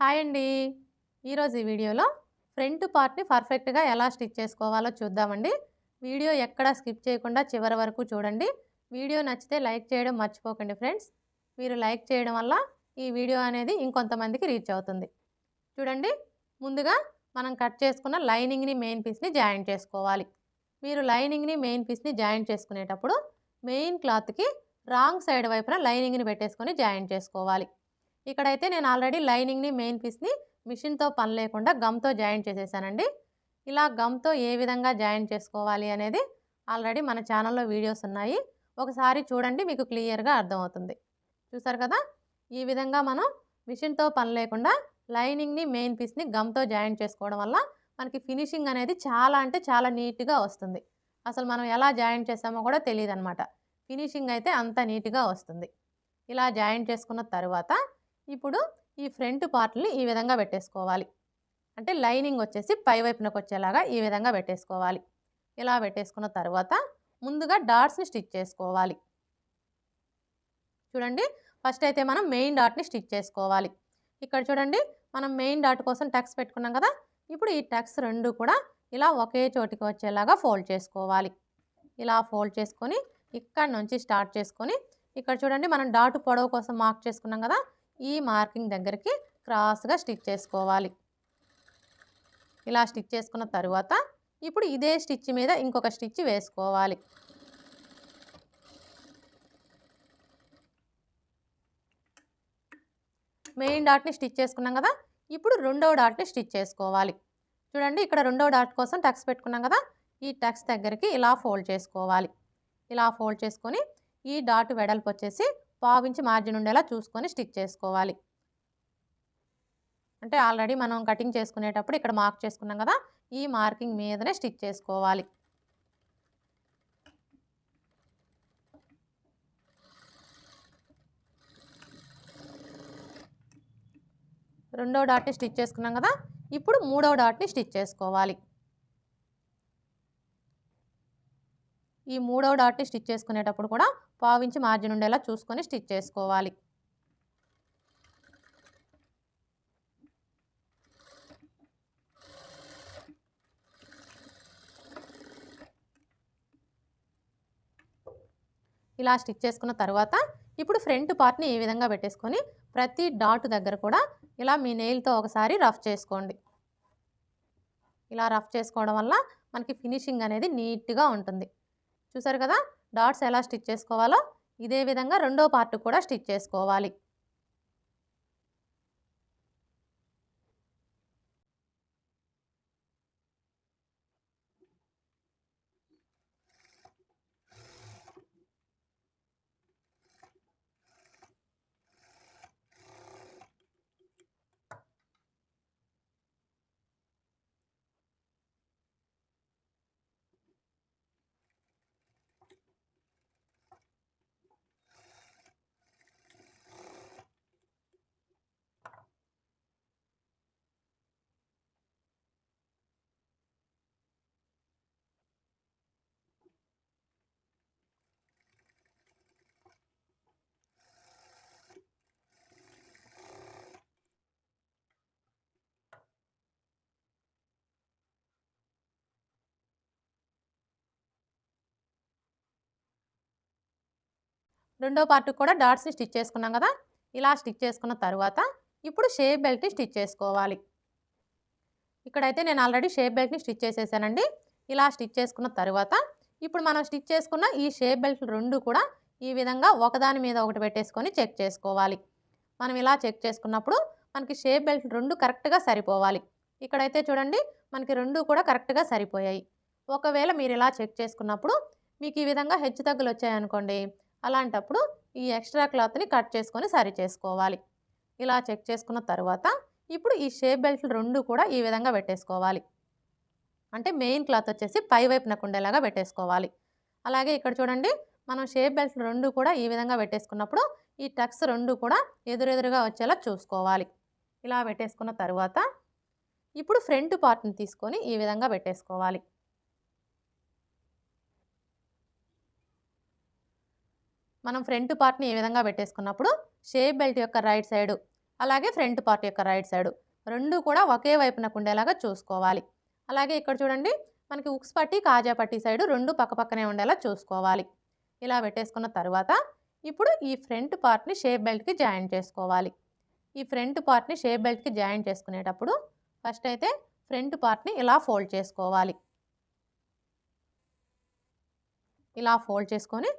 Hi అండి. ఈరోజు ఈ వీడియోలో ఫ్రంట్ పార్ట్ని పర్ఫెక్ట్గా ఎలా స్టిచ్ చేసుకోవాలో చూద్దామండి. వీడియో ఎక్కడా స్కిప్ చేయకుండా చివరి వరకు చూడండి. వీడియో నచ్చితే లైక్ చేయడం మర్చిపోకండి ఫ్రెండ్స్. మీరు లైక్ చేయడం వల్ల ఈ వీడియో అనేది ఇంకొంతమందికి రీచ్ అవుతుంది. చూడండి ముందుగా మనం కట్ చేసుకున్న లైనింగ్ని మెయిన్ పీస్ని జాయిన్ చేసుకోవాలి. మీరు లైనింగ్ని మెయిన్ పీస్ని జాయిన్ చేసుకునేటప్పుడు మెయిన్ క్లాత్కి రాంగ్ సైడ్ వైపున లైనింగ్ని పెట్టేసుకొని జాయిన్ చేసుకోవాలి. ఇక్కడైతే నేను ఆల్రెడీ లైనింగ్ని మెయిన్ పీస్ని మిషన్తో పని లేకుండా గమ్తో జాయిన్ చేసేసానండి. ఇలా గమ్తో ఏ విధంగా జాయిన్ చేసుకోవాలి అనేది ఆల్రెడీ మన ఛానల్లో వీడియోస్ ఉన్నాయి. ఒకసారి చూడండి మీకు క్లియర్గా అర్థమవుతుంది. చూసారు కదా? ఈ విధంగా మనం మిషన్తో పని లేకుండా లైనింగ్ని మెయిన్ పీస్ని గమ్తో జాయిన్ చేసుకోవడం వల్ల మనకి ఫినిషింగ్ అనేది చాలా అంటే చాలా నీట్గా వస్తుంది. అసలు మనం ఎలా జాయిన్ చేసామో కూడా తెలియదు అనమాట ఫినిషింగ్ అయితే అంత నీట్గా వస్తుంది. ఇలా జాయిన్ చేసుకున్న తర్వాత ఇప్పుడు ఈ ఫ్రంట్ పార్ట్ని ఈ విధంగా పెట్టేసుకోవాలి. అంటే లైనింగ్ వచ్చేసి పై వైపునకు వచ్చేలాగా ఈ విధంగా పెట్టేసుకోవాలి. ఇలా పెట్టేసుకున్న తర్వాత ముందుగా డాట్స్ని స్టిచ్ చేసుకోవాలి. చూడండి ఫస్ట్ అయితే మనం మెయిన్ డాట్ని స్టిచ్ చేసుకోవాలి. ఇక్కడ చూడండి మనం మెయిన్ డాట్ కోసం టక్స్ పెట్టుకున్నాం కదా? ఇప్పుడు ఈ టక్స్ రెండు కూడా ఇలా ఒకే చోటికి వచ్చేలాగా ఫోల్డ్ చేసుకోవాలి. ఇలా ఫోల్డ్ చేసుకొని ఇక్కడ నుంచి స్టార్ట్ చేసుకొని ఇక్కడ చూడండి మనం డాట్ పొడవు కోసం మార్క్ చేసుకున్నాం కదా? ఈ మార్కింగ్ దగ్గరికి క్రాస్గా స్టిచ్ చేసుకోవాలి. ఇలా స్టిచ్ చేసుకున్న తర్వాత ఇప్పుడు ఇదే స్టిచ్ మీద ఇంకొక స్టిచ్ వేసుకోవాలి. మెయిన్ డాట్ని స్టిచ్ చేసుకున్నాం కదా ఇప్పుడు రెండవ డాట్ని స్టిచ్ చేసుకోవాలి. చూడండి ఇక్కడ రెండవ డాట్ కోసం టక్స్ పెట్టుకున్నాం కదా ఈ టక్స్ దగ్గరికి ఇలా ఫోల్డ్ చేసుకోవాలి. ఇలా ఫోల్డ్ చేసుకొని ఈ డాట్ వెడల్పు వచ్చేసి పావించి మార్జిన్ ఉండేలా చూసుకొని స్టిచ్ చేసుకోవాలి. అంటే ఆల్రెడీ మనం కటింగ్ చేసుకునేటప్పుడు ఇక్కడ మార్క్ చేసుకున్నాం కదా ఈ మార్కింగ్ మీదనే స్టిచ్ చేసుకోవాలి. రెండో డాట్ని స్టిచ్ చేసుకున్నాం కదా ఇప్పుడు మూడవ డాట్ని స్టిచ్ చేసుకోవాలి. ఈ మూడవ డాట్ని స్టిచ్ చేసుకునేటప్పుడు కూడా పావించి మార్జిన్ ఉండేలా చూసుకొని స్టిచ్ చేసుకోవాలి. ఇలా స్టిచ్ చేసుకున్న తర్వాత ఇప్పుడు ఫ్రంట్ పార్ట్ని ఈ విధంగా పెట్టేసుకొని ప్రతి డాట్ దగ్గర కూడా ఇలా మీ నెయిల్తో ఒకసారి రఫ్ చేసుకోండి. ఇలా రఫ్ చేసుకోవడం వల్ల మనకి ఫినిషింగ్ అనేది నీట్గా ఉంటుంది. చూసారు కదా? డాట్స్ ఎలా స్టిచ్ చేసుకోవాలో? ఇదే విధంగా రెండో పార్ట్ కూడా స్టిచ్ చేసుకోవాలి. రెండో పార్ట్ కూడా డాట్స్ని స్టిచ్ చేసుకున్నాం కదా? ఇలా స్టిచ్ చేసుకున్న తర్వాత ఇప్పుడు షేప్ బెల్ట్ని స్టిచ్ చేసుకోవాలి. ఇక్కడైతే నేను ఆల్రెడీ షేప్ బెల్ట్ని స్టిచ్ చేసేసానండి. ఇలా స్టిచ్ చేసుకున్న తర్వాత ఇప్పుడు మనం స్టిచ్ చేసుకున్న ఈ షేప్ బెల్ట్ రెండు కూడా ఈ విధంగా ఒకదాని మీద ఒకటి పెట్టేసుకొని చెక్ చేసుకోవాలి. మనం ఇలా చెక్ చేసుకున్నప్పుడు మనకి షేప్ బెల్ట్ రెండు కరెక్ట్గా సరిపోవాలి. ఇక్కడైతే చూడండి మనకి రెండు కూడా కరెక్ట్గా సరిపోయాయి. ఒకవేళ మీరు ఇలా చెక్ చేసుకున్నప్పుడు మీకు ఈ విధంగా హెచ్చు తగ్గులు వచ్చాయనుకోండి. అలాంటప్పుడు ఈ ఎక్స్ట్రా క్లాత్ని కట్ చేసుకొని సరి చేసుకోవాలి. ఇలా చెక్ చేసుకున్న తర్వాత ఇప్పుడు ఈ షేప్ బెల్ట్లు రెండు కూడా ఈ విధంగా పెట్టేసుకోవాలి. అంటే మెయిన్ క్లాత్ వచ్చేసి పై వైపునకు ఉండేలాగా పెట్టేసుకోవాలి. అలాగే ఇక్కడ చూడండి మనం షేప్ బెల్ట్లు రెండు కూడా ఈ విధంగా పెట్టేసుకున్నప్పుడు ఈ టక్స్ రెండు కూడా ఎదురెదురుగా వచ్చేలా చూసుకోవాలి. ఇలా పెట్టేసుకున్న తర్వాత ఇప్పుడు ఫ్రంట్ పార్ట్ని తీసుకొని ఈ విధంగా పెట్టేసుకోవాలి. మనం ఫ్రంట్ పార్ట్ని ఈ విధంగా పెట్టేసుకున్నప్పుడు షేప్ బెల్ట్ యొక్క రైట్ సైడు అలాగే ఫ్రంట్ పార్ట్ యొక్క రైట్ సైడు రెండు కూడా ఒకే వైపునకు ఉండేలాగా చూసుకోవాలి. అలాగే ఇక్కడ చూడండి మనకి ఉక్స్ పట్టి కాజా పట్టి సైడు రెండు పక్కపక్కనే ఉండేలా చూసుకోవాలి. ఇలా పెట్టేసుకున్న తర్వాత ఇప్పుడు ఈ ఫ్రంట్ పార్ట్ని షేప్ బెల్ట్కి జాయిన్ చేసుకోవాలి. ఈ ఫ్రంట్ పార్ట్ని షేప్ బెల్ట్కి జాయిన్ చేసుకునేటప్పుడు ఫస్ట్ అయితే ఫ్రంట్ పార్ట్ని ఇలా ఫోల్డ్ చేసుకోవాలి. ఇలా ఫోల్డ్ చేసుకొని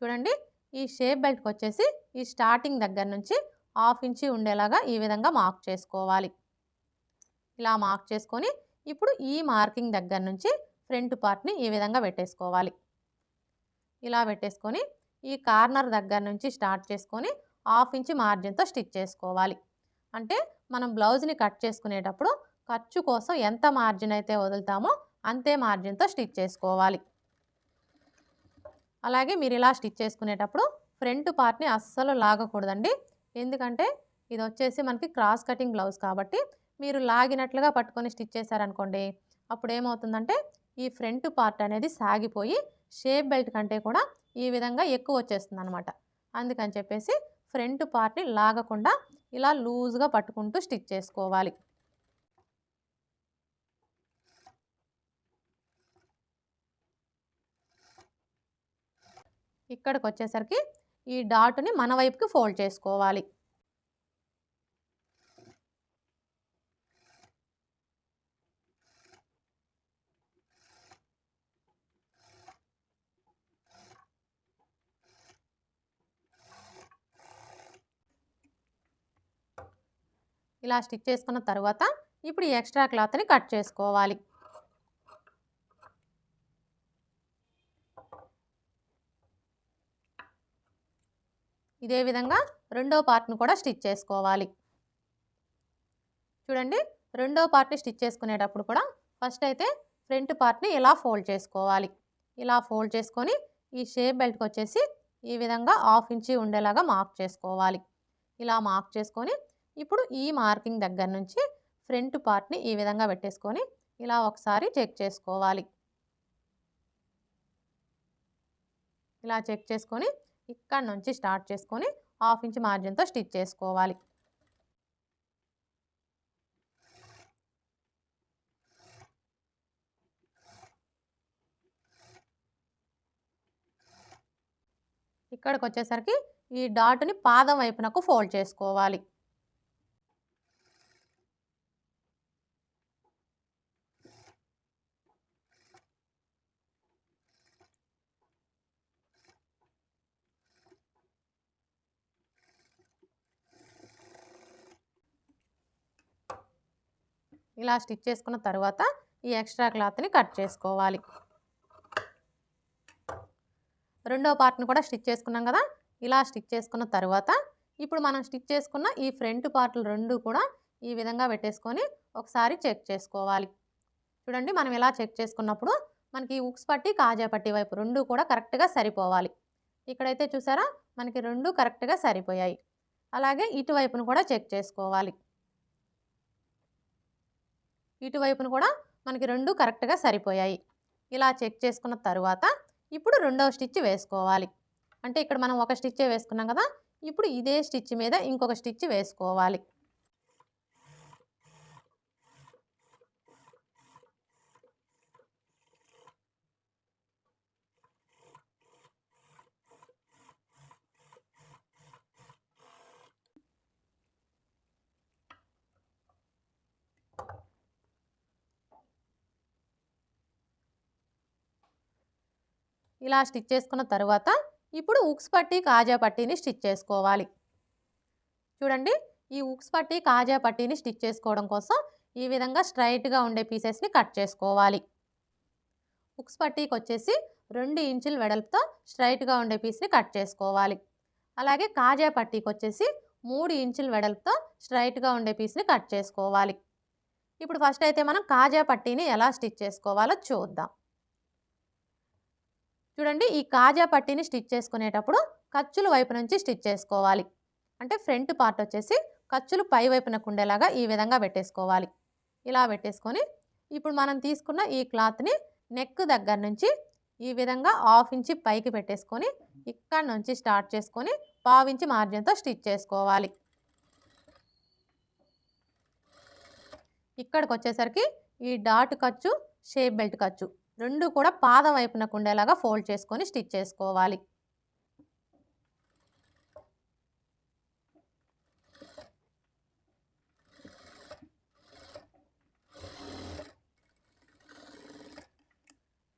చూడండి ఈ షేప్ బెల్ట్కి వచ్చేసి ఈ స్టార్టింగ్ దగ్గర నుంచి హాఫ్ ఇంచి ఉండేలాగా ఈ విధంగా మార్క్ చేసుకోవాలి. ఇలా మార్క్ చేసుకొని ఇప్పుడు ఈ మార్కింగ్ దగ్గర నుంచి ఫ్రంట్ పార్ట్ని ఈ విధంగా పెట్టేసుకోవాలి. ఇలా పెట్టేసుకొని ఈ కార్నర్ దగ్గర నుంచి స్టార్ట్ చేసుకొని హాఫ్ ఇంచి మార్జిన్తో స్టిచ్ చేసుకోవాలి. అంటే మనం బ్లౌజ్ని కట్ చేసుకునేటప్పుడు ఖర్చు కోసం ఎంత మార్జిన్ అయితే వదులుతామో అంతే మార్జిన్తో స్టిచ్ చేసుకోవాలి. అలాగే మీరు ఇలా స్టిచ్ చేసుకునేటప్పుడు ఫ్రంట్ పార్ట్ని అస్సలు లాగకూడదండి. ఎందుకంటే ఇది వచ్చేసి మనకి క్రాస్ కటింగ్ బ్లౌజ్ కాబట్టి మీరు లాగినట్లుగా పట్టుకొని స్టిచ్ చేశారనుకోండి అప్పుడు ఏమవుతుందంటే ఈ ఫ్రంట్ పార్ట్ అనేది సాగిపోయి షేప్ బెల్ట్ కంటే కూడా ఈ విధంగా ఎక్కువ వచ్చేస్తుంది అనమాట అందుకని చెప్పేసి ఫ్రంట్ పార్ట్ని లాగకుండా ఇలా లూజ్గా పట్టుకుంటూ స్టిచ్ చేసుకోవాలి. ఇక్కడికి వచ్చేసరికి ఈ డాట్ని మన వైపుకి ఫోల్డ్ చేసుకోవాలి. ఇలా స్టిచ్ చేసుకున్న తర్వాత ఇప్పుడు ఈ ఎక్స్ట్రా క్లాత్ని కట్ చేసుకోవాలి. ఇదే విధంగా రెండో పార్ట్ను కూడా స్టిచ్ చేసుకోవాలి. చూడండి రెండో పార్ట్ని స్టిచ్ చేసుకునేటప్పుడు కూడా ఫస్ట్ అయితే ఫ్రంట్ పార్ట్ని ఇలా ఫోల్డ్ చేసుకోవాలి. ఇలా ఫోల్డ్ చేసుకొని ఈ షేప్ బెల్ట్కి వచ్చేసి ఈ విధంగా హాఫ్ ఇంచి ఉండేలాగా మార్క్ చేసుకోవాలి. ఇలా మార్క్ చేసుకొని ఇప్పుడు ఈ మార్కింగ్ దగ్గర నుంచి ఫ్రంట్ పార్ట్ని ఈ విధంగా పెట్టేసుకొని ఇలా ఒకసారి చెక్ చేసుకోవాలి. ఇలా చెక్ చేసుకొని ఇక్కడ నుంచి స్టార్ట్ చేసుకొని హాఫ్ ఇంచ్ మార్జిన్తో స్టిచ్ చేసుకోవాలి. ఇక్కడికి వచ్చేసరికి ఈ డాట్ని పాదం వైపునకు ఫోల్డ్ చేసుకోవాలి. ఇలా స్టిచ్ చేసుకున్న తర్వాత ఈ ఎక్స్ట్రా క్లాత్ని కట్ చేసుకోవాలి. రెండో పార్ట్ని కూడా స్టిచ్ చేసుకున్నాం కదా? ఇలా స్టిచ్ చేసుకున్న తర్వాత ఇప్పుడు మనం స్టిచ్ చేసుకున్న ఈ ఫ్రంట్ పార్ట్లు రెండు కూడా ఈ విధంగా పెట్టేసుకొని ఒకసారి చెక్ చేసుకోవాలి. చూడండి మనం ఇలా చెక్ చేసుకున్నప్పుడు మనకి ఉక్స్ పట్టి కాజా పట్టి వైపు రెండు కూడా కరెక్ట్గా సరిపోవాలి. ఇక్కడైతే చూసారా? మనకి రెండు కరెక్ట్గా సరిపోయాయి. అలాగే ఇటువైపును కూడా చెక్ చేసుకోవాలి. ఇటువైపును కూడా మనకి రెండు కరెక్ట్గా సరిపోయాయి. ఇలా చెక్ చేసుకున్న తర్వాత ఇప్పుడు రెండవ స్టిచ్ వేసుకోవాలి. అంటే ఇక్కడ మనం ఒక స్టిచ్చే వేసుకున్నాం కదా ఇప్పుడు ఇదే స్టిచ్ మీద ఇంకొక స్టిచ్ వేసుకోవాలి. ఇలా స్టిచ్ చేసుకున్న తర్వాత ఇప్పుడు ఉక్స్ పట్టి కాజా పట్టీని స్టిచ్ చేసుకోవాలి. చూడండి ఈ ఉక్స్ పట్టి కాజా పట్టీని స్టిచ్ చేసుకోవడం కోసం ఈ విధంగా స్ట్రైట్గా ఉండే పీసెస్ని కట్ చేసుకోవాలి. ఉక్స్ పట్టీకి వచ్చేసి రెండు ఇంచుల వెడల్పుతో స్ట్రైట్గా ఉండే పీస్ని కట్ చేసుకోవాలి. అలాగే కాజా పట్టీకి వచ్చేసి మూడు ఇంచుల వెడల్పుతో స్ట్రైట్గా ఉండే పీస్ని కట్ చేసుకోవాలి. ఇప్పుడు ఫస్ట్ అయితే మనం కాజా పట్టీని ఎలా స్టిచ్ చేసుకోవాలో చూద్దాం. చూడండి ఈ కాజా పట్టీని స్టిచ్ చేసుకునేటప్పుడు ఖర్చుల వైపు నుంచి స్టిచ్ చేసుకోవాలి. అంటే ఫ్రంట్ పార్ట్ వచ్చేసి ఖర్చులు పై వైపునకు ఉండేలాగా ఈ విధంగా పెట్టేసుకోవాలి. ఇలా పెట్టేసుకొని ఇప్పుడు మనం తీసుకున్న ఈ క్లాత్ని నెక్ దగ్గర నుంచి ఈ విధంగా హాఫ్ ఇంచి పైకి పెట్టేసుకొని ఇక్కడ నుంచి స్టార్ట్ చేసుకొని పావించి మార్జిన్తో స్టిచ్ చేసుకోవాలి. ఇక్కడికి వచ్చేసరికి ఈ డాట్ ఖర్చు షేప్ బెల్ట్ ఖర్చు. రెండు కూడా పాదం వైపునకు ఉండేలాగా ఫోల్డ్ చేసుకొని స్టిచ్ చేసుకోవాలి.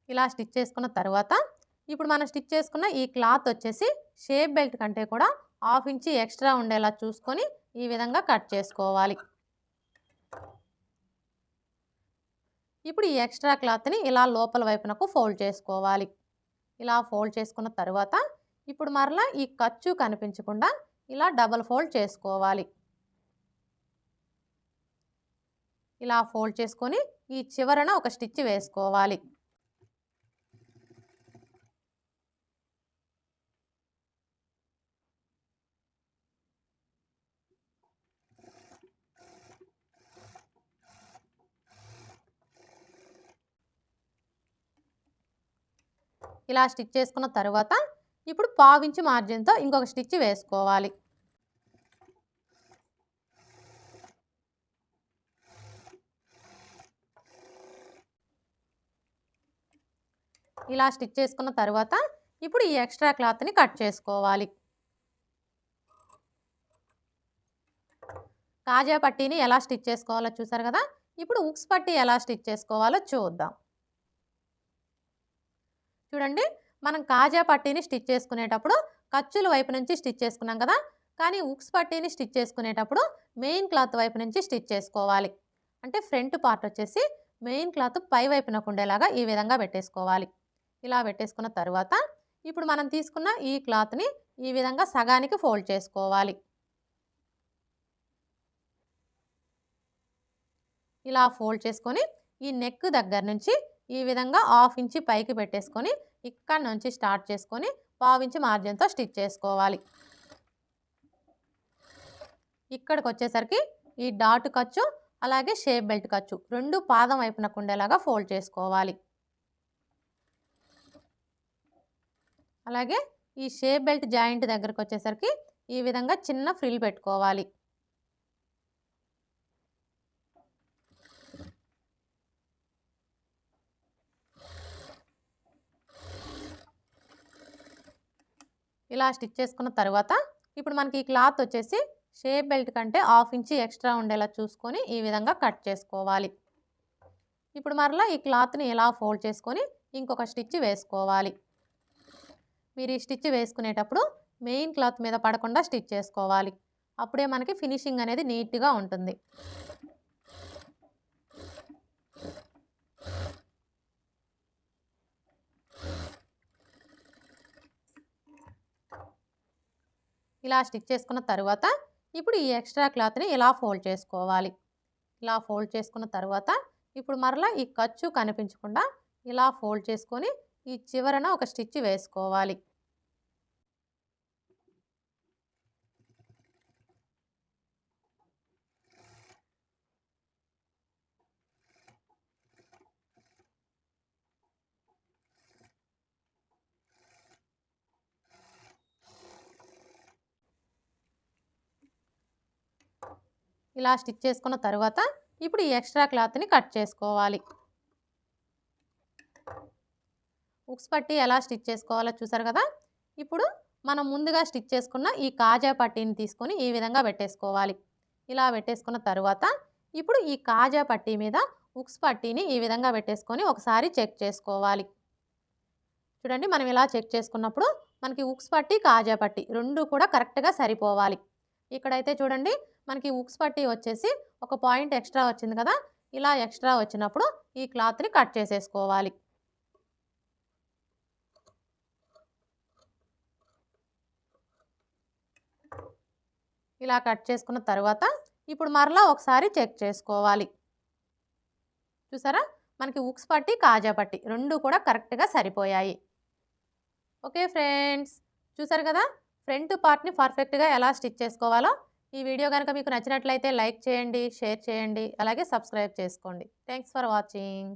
ఇలా స్టిచ్ చేసుకున్న తర్వాత ఇప్పుడు మనం స్టిచ్ చేసుకున్న ఈ క్లాత్ వచ్చేసి షేప్ బెల్ట్ కంటే కూడా హాఫ్ ఇంచి ఎక్స్ట్రా ఉండేలా చూసుకొని ఈ విధంగా కట్ చేసుకోవాలి. ఇప్పుడు ఈ ఎక్స్ట్రా క్లాత్ని ఇలా లోపల వైపునకు ఫోల్డ్ చేసుకోవాలి. ఇలా ఫోల్డ్ చేసుకున్న తర్వాత ఇప్పుడు మరలా ఈ ఖర్చు కనిపించకుండా ఇలా డబల్ ఫోల్డ్ చేసుకోవాలి. ఇలా ఫోల్డ్ చేసుకొని ఈ చివరన ఒక స్టిచ్ వేసుకోవాలి. ఇలా స్టిచ్ చేసుకున్న తర్వాత ఇప్పుడు పావించి మార్జిన్తో ఇంకొక స్టిచ్ వేసుకోవాలి. ఇలా స్టిచ్ చేసుకున్న తర్వాత ఇప్పుడు ఈ ఎక్స్ట్రా క్లాత్ని కట్ చేసుకోవాలి. కాజా పట్టీని ఎలా స్టిచ్ చేసుకోవాలో చూసారు కదా? ఇప్పుడు ఉక్స్ పట్టీ ఎలా స్టిచ్ చేసుకోవాలో చూద్దాం. చూడండి మనం కాజా పట్టీని స్టిచ్ చేసుకునేటప్పుడు ఖర్చుల వైపు నుంచి స్టిచ్ చేసుకున్నాం కదా కానీ ఉక్స్ పట్టీని స్టిచ్ చేసుకునేటప్పుడు మెయిన్ క్లాత్ వైపు నుంచి స్టిచ్ చేసుకోవాలి. అంటే ఫ్రంట్ పార్ట్ వచ్చేసి మెయిన్ క్లాత్ పై వైపునకు ఉండేలాగా ఈ విధంగా పెట్టేసుకోవాలి. ఇలా పెట్టేసుకున్న తర్వాత ఇప్పుడు మనం తీసుకున్న ఈ క్లాత్ని ఈ విధంగా సగానికి ఫోల్డ్ చేసుకోవాలి. ఇలా ఫోల్డ్ చేసుకొని ఈ నెక్ దగ్గర నుంచి ఈ విధంగా హాఫ్ ఇంచి పైకి పెట్టేసుకొని ఇక్కడ నుంచి స్టార్ట్ చేసుకొని పావించి మార్జిన్తో స్టిచ్ చేసుకోవాలి. ఇక్కడికి వచ్చేసరికి ఈ డాట్ ఖర్చు అలాగే షేప్ బెల్ట్ ఖర్చు రెండు పాదం వైపునకు ఉండేలాగా ఫోల్డ్ చేసుకోవాలి. అలాగే ఈ షేప్ బెల్ట్ జాయింట్ దగ్గరకు వచ్చేసరికి ఈ విధంగా చిన్న ఫ్రిల్ పెట్టుకోవాలి. ఇలా స్టిచ్ చేసుకున్న తర్వాత ఇప్పుడు మనకి ఈ క్లాత్ వచ్చేసి షేప్ బెల్ట్ కంటే హాఫ్ ఇంచి ఎక్స్ట్రా ఉండేలా చూసుకొని ఈ విధంగా కట్ చేసుకోవాలి. ఇప్పుడు మరలా ఈ క్లాత్ని ఇలా ఫోల్డ్ చేసుకొని ఇంకొక స్టిచ్ వేసుకోవాలి. మీరు ఈ స్టిచ్ వేసుకునేటప్పుడు మెయిన్ క్లాత్ మీద పడకుండా స్టిచ్ చేసుకోవాలి. అప్పుడే మనకి ఫినిషింగ్ అనేది నీట్గా ఉంటుంది. ఇలా స్టిచ్ చేసుకున్న తర్వాత ఇప్పుడు ఈ ఎక్స్ట్రా క్లాత్ని ఇలా ఫోల్డ్ చేసుకోవాలి. ఇలా ఫోల్డ్ చేసుకున్న తర్వాత ఇప్పుడు మరలా ఈ ఖర్చు కనిపించకుండా ఇలా ఫోల్డ్ చేసుకొని ఈ చివరన ఒక స్టిచ్ వేసుకోవాలి. ఇలా స్టిచ్ చేసుకున్న తర్వాత ఇప్పుడు ఈ ఎక్స్ట్రా క్లాత్ని కట్ చేసుకోవాలి. ఉక్స్ పట్టి ఎలా స్టిచ్ చేసుకోవాలో చూసారు కదా? ఇప్పుడు మనం ముందుగా స్టిచ్ చేసుకున్న ఈ కాజా పట్టీని తీసుకొని ఈ విధంగా పెట్టేసుకోవాలి. ఇలా పెట్టేసుకున్న తర్వాత ఇప్పుడు ఈ కాజా పట్టీ మీద ఉక్స్ పట్టీని ఈ విధంగా పెట్టేసుకొని ఒకసారి చెక్ చేసుకోవాలి. చూడండి మనం ఇలా చెక్ చేసుకున్నప్పుడు మనకి ఉక్స్ పట్టి కాజా పట్టి రెండు కూడా కరెక్ట్గా సరిపోవాలి. ఇక్కడైతే చూడండి మనకి ఉక్స్ పట్టి వచ్చేసి ఒక పాయింట్ ఎక్స్ట్రా వచ్చింది కదా ఇలా ఎక్స్ట్రా వచ్చినప్పుడు ఈ క్లాత్ని కట్ చేసేసుకోవాలి. ఇలా కట్ చేసుకున్న తర్వాత ఇప్పుడు మరలా ఒకసారి చెక్ చేసుకోవాలి. చూసారా? మనకి ఉక్స్ పట్టి కాజా పట్టి రెండు కూడా కరెక్ట్గా సరిపోయాయి. ఓకే ఫ్రెండ్స్ చూసారు కదా? ఫ్రంట్ పార్ట్ని పర్ఫెక్ట్గా ఎలా స్టిచ్ చేసుకోవాలో ఈ వీడియో కనుక మీకు నచ్చినట్లయితే లైక్ చేయండి షేర్ చేయండి అలాగే సబ్స్క్రైబ్ చేసుకోండి. Thanks for watching.